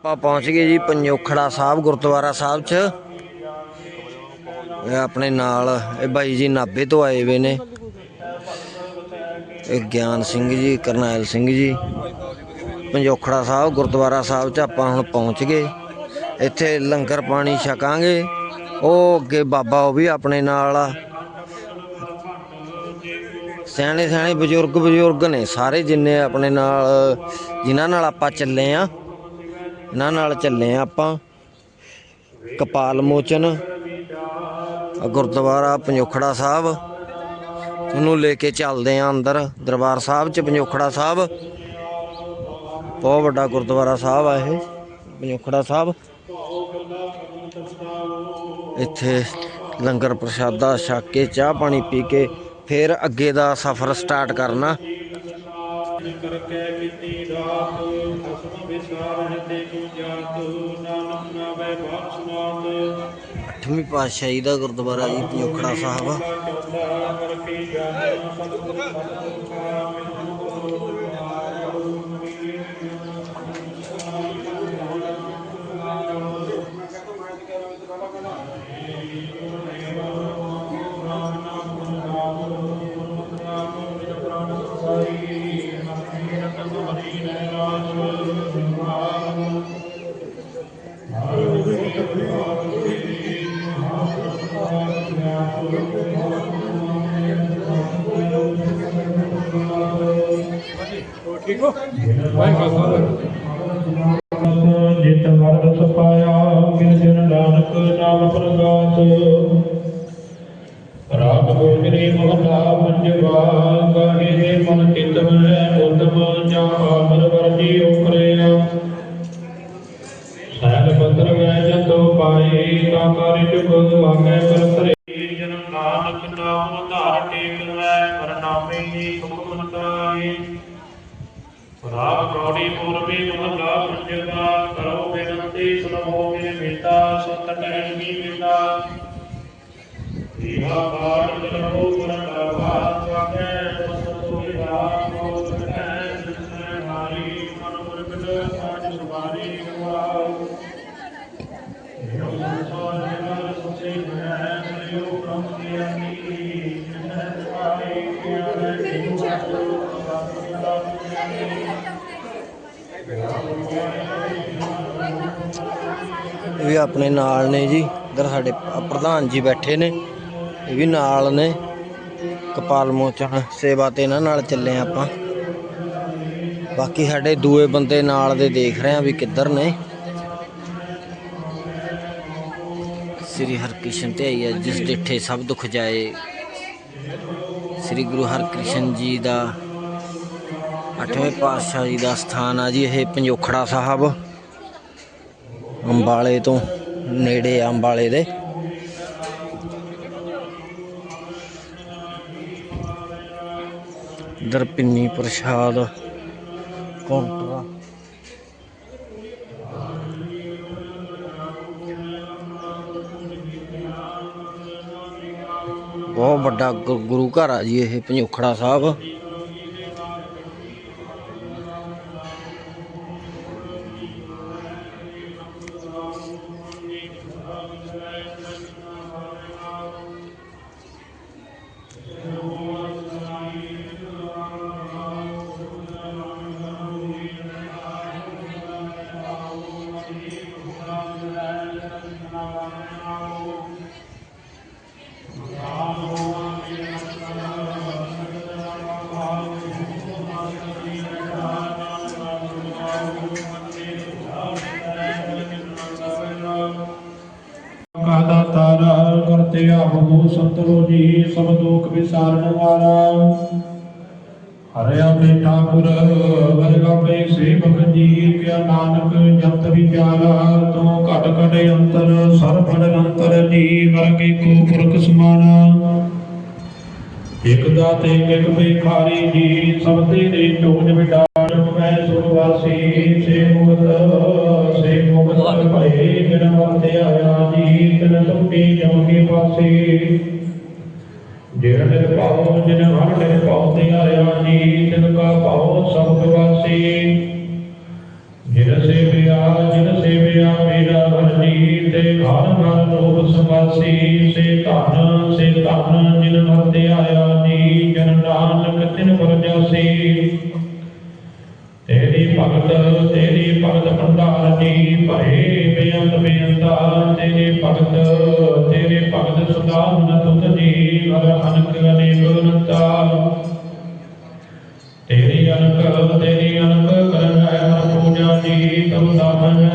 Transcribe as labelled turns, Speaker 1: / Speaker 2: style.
Speaker 1: ਆਪਾਂ ਪਹੁੰਚ ਗਏ ਜੀ ਪੰਜੋਖੜਾ ਸਾਹਿਬ, ਗੁਰਦੁਆਰਾ ਸਾਹਿਬ 'ਚ। ਇਹ ਆਪਣੇ ਨਾਲ ਇਹ ਬਾਈ ਜੀ ਨਾਭੇ ਤੋਂ ਆਏ ਵੇ ਨੇ। ਇਹ ਗਿਆਨ ਸਿੰਘ ਜੀ, ਕਰਨੈਲ ਸਿੰਘ ਜੀ। ਪੰਜੋਖੜਾ ਸਾਹਿਬ, ਗੁਰਦੁਆਰਾ ਸਾਹਿਬ 'ਚ ਆਪਾਂ ਹੁਣ ਪਹੁੰਚ ਗਏ। ਇੱਥੇ ਲੰਗਰ ਪਾਣੀ ਛਕਾਂਗੇ। ਉਹ ਅੱਗੇ ਬਾਬਾ ਉਹ ਵੀ ਆਪਣੇ ਨਾਲ ਆ। ਸਿਆਣੇ ਸਿਆਣੇ ਬਜ਼ੁਰਗ ਬਜ਼ੁਰਗ ਨੇ ਸਾਰੇ ਜਿੰਨੇ ਆਪਣੇ ਨਾਲ, ਜਿਨ੍ਹਾਂ ਨਾਲ ਆਪਾਂ ਚੱਲੇ ਆ। ਇਹਨਾਂ ਨਾਲ ਚੱਲੇ ਆ ਆਪਾਂ। ਕਪਾਲ ਮੋਚਨ ਗੁਰਦੁਆਰਾ ਪੰਜੋਖੜਾ ਸਾਹਿਬ। ਉਹਨੂੰ ਲੈ ਕੇ ਚੱਲਦੇ ਆ ਅੰਦਰ, ਦਰਬਾਰ ਸਾਹਿਬ ਚ, ਪੰਜੋਖੜਾ ਸਾਹਿਬ। ਬਹੁਤ ਵੱਡਾ ਗੁਰਦੁਆਰਾ ਸਾਹਿਬ ਆ ਇਹ, ਪੰਜੋਖੜਾ ਸਾਹਿਬ। ਇੱਥੇ ਲੰਗਰ ਪ੍ਰਸ਼ਾਦਾ, ਛਕ ਕੇ, ਚਾਹ ਪਾਣੀ ਪੀ ਕੇ, ਫਿਰ ਅੱਗੇ ਦਾ ਸਫ਼ਰ ਸਟਾਰਟ ਕਰਨਾ।
Speaker 2: ਕਰਕੇ ਕੀਤੀ ਰਾਤ ਖਸਮ ਵਿਸਾਰ ਹਿਤੇ ਕੋ ਜਾਤ ਨਾਨਕ ਨਾਵੇ ਬਾਤ ਸੁਨਾਤ
Speaker 1: ਅੱਠਵੀਂ ਪਾਤਸ਼ਾਹੀ ਦਾ ਗੁਰਦੁਆਰਾ ਜੀ ਪੰਜੋਖੜਾ ਸਾਹਿਬ।
Speaker 2: ਚੌਥਾ ਕਰ ਕੀ ਜਾਨ ਸਤਿਗੁਰ ਜਿਤ ਵਰਦ ਸਪਾਇਆ ਜਨ ਨਾਨਕ ਨਾਮ ਪ੍ਰਗਾਸ ਰਾਗ ਗੋਜਰੀ ਮਹਲਾ ਪੰਜਵਾ ਗਾਹੇ ਦੇ ਮਨ ਚਿਤ ਉਦਮ ਜਾ ਆਮਰ ਵਰਜੀ ਉਕਰਿਆ ਸਹਿਲ ਪਤਰ ਵੈ ਜਤੋ ਪਾਏ ਤਾ ਕਰਿ ਜੁਗ ਵਾਗੇ ਧਾਰ ਟੇਕ ਵੈ ਪਰਨਾਮੇ ਸੁਖ ਮੰਤਾਏ ਰਾਗ ਗੌੜੀ ਪੂਰਬੀ ਮਹਲਾ ਪੰਜਵਾ ਕਰੋ ਬੇਨੰਤੀ ਸੁਣੋ ਮੇਰੇ ਬੇਟਾ, ਸੁਤ ਕਹਿ ਕੀ ਬੇਟਾ ਈਹਾ ਬਾਟ ਕਰੋ, ਗੁਣ ਦਾ ਬਾਤ ਵਾਕੇ ਸਤੋ ਵਿਦਾ ਕੋ ਕਹਿ ਸਿਮਰਨ ਹਾਰੀ ਮਨ ਮੁਰਗਦ ਸਾਜ ਸੁਬਾਰੀ ਗਵਾਉ
Speaker 1: ਇਹ ਵੀ ਆਪਣੇ ਨਾਲ ਨੇ ਜੀ, ਇਧਰ ਸਾਡੇ ਪ੍ਰਧਾਨ ਜੀ ਬੈਠੇ ਨੇ, ਇਹ ਵੀ ਨਾਲ ਨੇ। ਕਪਾਲ ਮੋਚਨ ਸੇਵਾ ਤੇ ਇਹਨਾਂ ਨਾਲ ਚੱਲੇ ਆਪਾਂ। ਬਾਕੀ ਸਾਡੇ ਦੂਏ ਬੰਦੇ ਨਾਲ ਦੇ ਦੇਖ ਰਹੇ ਆ ਵੀ ਕਿੱਧਰ ਨੇ। ਸ੍ਰੀ ਹਰਕ੍ਰਿਸ਼ਨ ਤੇ ਆਈ ਹੈ ਜਿਸ ਡਿੱਠੇ ਸਭ ਦੁੱਖ ਜਾਏ। ਸ੍ਰੀ ਗੁਰੂ ਹਰਕ੍ਰਿਸ਼ਨ ਜੀ ਦਾ ਅੱਠਵੇਂ ਪਾਤਸ਼ਾਹ ਜੀ ਦਾ ਸਥਾਨ ਆ ਜੀ, ਇਹ ਪੰਜੋਖੜਾ ਸਾਹਿਬ, ਅੰਬਾਲੇ ਤੋਂ ਨੇੜੇ ਆ ਅੰਬਾਲੇ ਦੇ। ਇਧਰ ਪਿੰਨੀ ਪ੍ਰਸ਼ਾਦ ਕਾਊਂਟਰ ਬਹੁਤ ਵੱਡਾ ਗੁਰੂ ਘਰ ਆ ਜੀ, ਇਹ ਪੰਜੋਖੜਾ ਸਾਹਿਬ।
Speaker 2: ਕਰਤੇ ਆਹੂ ਸੰਤਰੋ ਜੀ ਸਭ ਦੁਖ ਵਿਸਾਰਨ ਵਾਲਾ। ਹਰਿ ਆਪਣੇ ਠਾਕੁਰ, ਵਰਗਾ ਪੇ ਸੇਵਕ ਜੀ ਕਿਆ ਨਾਨਕ ਜਪਤ ਵਿਚਾਰਾ, ਤੂੰ ਘਟ ਘਟ ਅੰਤਰ ਸਰਬੜ ਅੰਤਰ ਜੀ ਵਰਗੇ ਕੋ ਪੁਰਖ ਸਮਾਨਾ ਇਕ ਦਾਤੇ ਇਕ ਭਿਖਾਰੀ ਜੀ ਸਭ ਤੇਰੇ ਚੋਜ ਵਿਡਾਰ, ਮੈਂ ਸੁਰਵਾਸੀ, ਸੇ ਮੁਕਤ ਸੇ ਮੁਕਤ ਫਿਰ ਵਰਤਿਆ ਆਜੀ ਤਨ ਸੁਖੀ ਜਮ ਕੇ ਪਾਸੇ। ਜਿਹੜਾ ਨਿਰ ਭਾਉ, ਜਿਨ ਹਰ ਨਿਰ ਭਾਉ ਤੇ ਆਇਆ ਜੀ, ਤਿਨ ਕਾ ਭਾਉ ਸਭ ਵਾਸੀ। ਜਿਨ ਸੇਵਿਆ ਜਿਨ ਸੇਵਿਆ ਮੇਰਾ ਹਰਜੀ, ਤੇ ਹਰ ਮਨ ਰੂਪ ਸਮਾਸੀ ਸੇ ਧਨ ਸੇ ਧਨ ਜਿਨ ਵਰਤਿਆ ਆਇਆ ਭਗਤ ਭੰਡਾਰ ਜੀ ਭਰੇ, ਬੇਅੰਤ ਬੇਅੰਤਾ ਤੇਰੀ ਭਗਤ, ਤੇਰੇ ਭਗਤ ਸਦਾ ਮਨ ਤੁਧ ਜੀ, ਹਰ ਅਨਕ ਅਨੇਕ ਅਨੰਤਾ ਤੇਰੀ ਅਨਕ ਤੇਰੀ ਅਨਕ ਕਰਨ ਹੈ ਮਨ ਪੂਜਾ ਜੀ ਤਬ ਦਾਮਨ